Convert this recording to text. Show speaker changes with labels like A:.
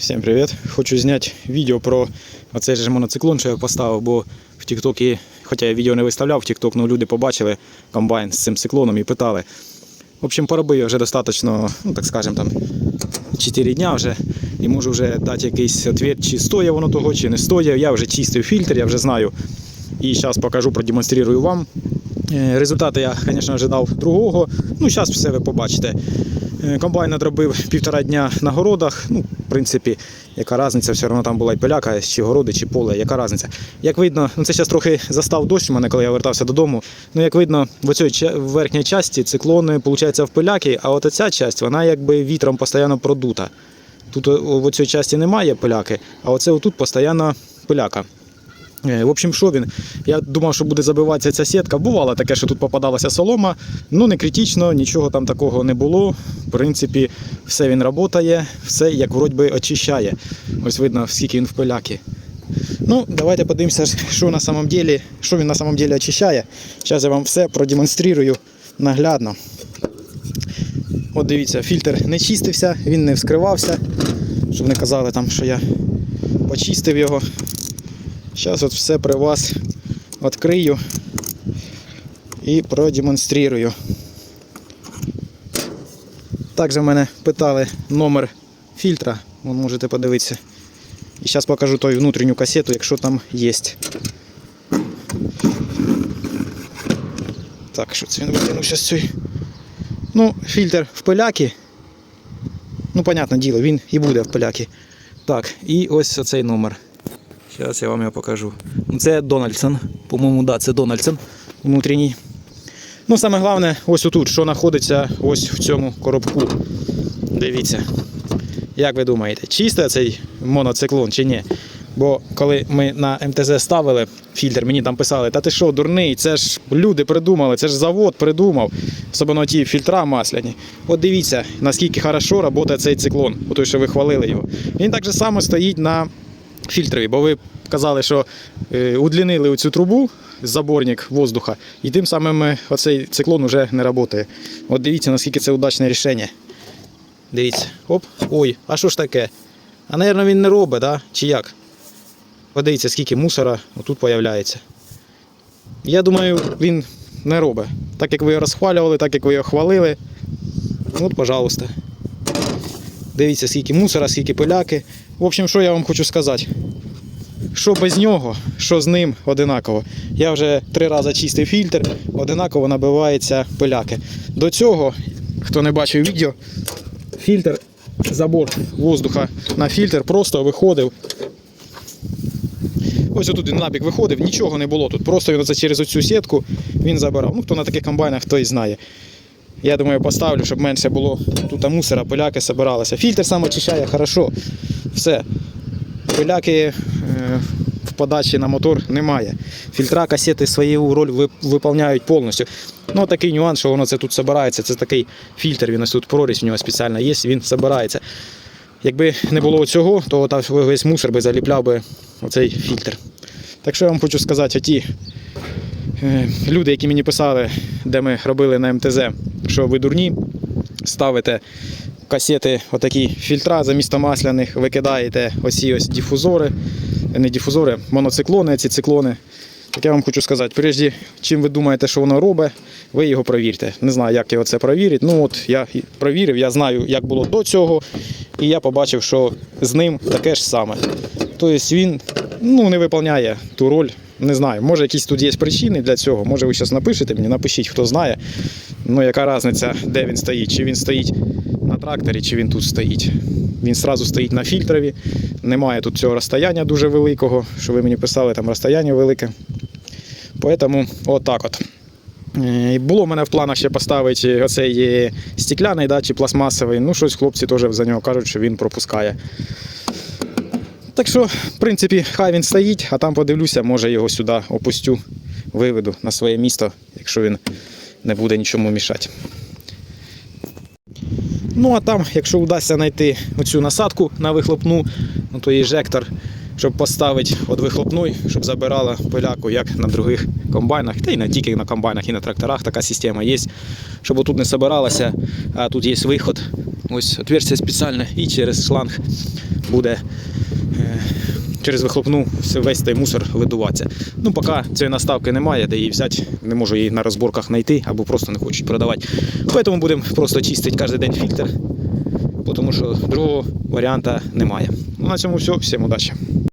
A: Всім привіт! Хочу зняти відео про оцей же моноциклон, що я поставив, бо в Тіктокі, хоча я відео не виставляв в Тікток, але люди побачили комбайн з цим циклоном і питали. В общем, поробив я вже достатньо, ну так скажемо, там 4 дня вже і можу вже дати якийсь відповідь, чи стоїть воно того, чи не стоїть. Я вже чистив фільтр, я вже знаю. І зараз покажу, продемонструю вам. Е, Результати я, звісно, ожидав другого. Ну, зараз все ви побачите. Е, Комбайн одробив півтора дня на городах. Ну, принципі, яка різниця, все одно там була і поляка, чи городи, чи поле, яка різниця. Як видно, ну це зараз трохи застав дощ у мене, коли я вертався додому. Ну, як видно, в цій верхній часті циклони, виходить, в поляки, а от ця частина, вона якби вітром постійно продута. Тут в цій часті немає поляки, а оце отут постійно пиляка. Е, В общем, що він? Я думав, що буде забиватися ця сітка. Бувало таке, що тут попадалася солома, ну не критично, нічого там такого не було. В принципі, все він працює, все як вроді би очищає. Ось видно, скільки він в пиляки. Ну, давайте подивимося, що на самом деле, що він на самом деле очищає. Зараз я вам все продемонструю наглядно. От дивіться, фільтр не чистився, він не вскривався. Щоб не казали там, що я почистив його. Зараз от все при вас відкрию і продемонструю. Також мене питали номер фільтра, Вон можете подивитися. І зараз покажу той внутрішню касету, якщо там є. Так, що це він витягнув зараз цей. Ну, фільтр в пиляки. Ну, понятне діло, він і буде в пиляки. Так, і ось оцей номер. Зараз я вам його покажу. Ну, Це Дональдсон. По-моєму, да, це Дональдсон внутрішній. Ну, саме головне, ось отут, що знаходиться ось в цьому коробку. Дивіться. Як ви думаєте, чистий цей моноциклон чи ні? Бо коли ми на МТЗ ставили фільтр, мені там писали, та ти що, дурний, це ж люди придумали, це ж завод придумав. Особливо ті фільтра масляні. От дивіться, наскільки хорошо працює цей циклон, той, що ви хвалили його. Він так само стоїть на фільтрові, бо ви казали, що е, удлінили оцю трубу, заборник воздуха, і тим самим е, оцей циклон вже не працює. От дивіться, наскільки це удачне рішення. Дивіться, оп, ой, а що ж таке? А, мабуть, він не робить, да? чи як? Подивіться, скільки мусора тут з'являється. Я думаю, він не робить. Так як ви його розхвалювали, так як ви його хвалили. От, пожалуйста. Дивіться, скільки мусора, скільки пиляки. В общем, що я вам хочу сказати? Що без нього, що з ним одинаково. Я вже три рази чистив фільтр, одинаково набивається пиляки. До цього, хто не бачив відео, фільтр, забор воздуха на фільтр просто виходив. Ось отут він набік виходив, нічого не було тут. Просто він оце через оцю сітку він забирав. Ну, хто на таких комбайнах, той знає. Я думаю, поставлю, щоб менше було тут мусора, пиляки збиралися. Фільтр сам очищає хорошо. Все. Пиляки е, в подачі на мотор немає. Фільтра, касети свою роль ви- виконують повністю. Ну, такий нюанс, що воно це тут збирається. Це такий фільтр, він ось тут прорізь у нього спеціальна є, він збирається. Якби не було цього, то та весь мусор би заліпляв би оцей фільтр. Так що я вам хочу сказати, оті люди, які мені писали, де ми робили на МТЗ, що ви дурні, ставите касети, отакі фільтра замість масляних, викидаєте оці ось дифузори, не дифузори, моноциклони, ці циклони. Так я вам хочу сказати, прежде чим ви думаєте, що воно робить, ви його провірте. Не знаю, як його це провірити. Ну от я провірив, я знаю, як було до цього, і я побачив, що з ним таке ж саме. Тобто він ну, не виконує ту роль. Не знаю, може якісь тут є причини для цього. Може ви зараз напишете мені, напишіть, хто знає. Ну, яка різниця, де він стоїть? Чи він стоїть на тракторі, чи він тут стоїть. Він одразу стоїть на фільтрові, немає тут цього розстояння дуже великого, що ви мені писали, там розстояння велике. Поэтому отак от. Е, Було в мене в планах ще поставити оцей е, стекляний да, чи пластмасовий. Ну, щось хлопці теж за нього кажуть, що він пропускає. Так що, в принципі, хай він стоїть, а там подивлюся, може його сюди опустю, виведу на своє місто, якщо він не буде нічому мішати. Ну а там, якщо вдасться знайти оцю насадку на вихлопну, ну то інжектор, щоб поставити від вихлопної, щоб забирала пиляку, як на других комбайнах, та й не тільки на комбайнах, і на тракторах така система є, щоб отут не збиралася, а тут є виход, Ось отверстие спеціальне і через шланг буде через вихлопну весь цей мусор видуватися. Ну, поки цієї наставки немає, де її взяти, не можу її на розборках знайти або просто не хочуть продавати. Тому будемо просто чистити кожен день фільтр, тому що другого варіанта немає. Ну, на цьому все. Всім удачі.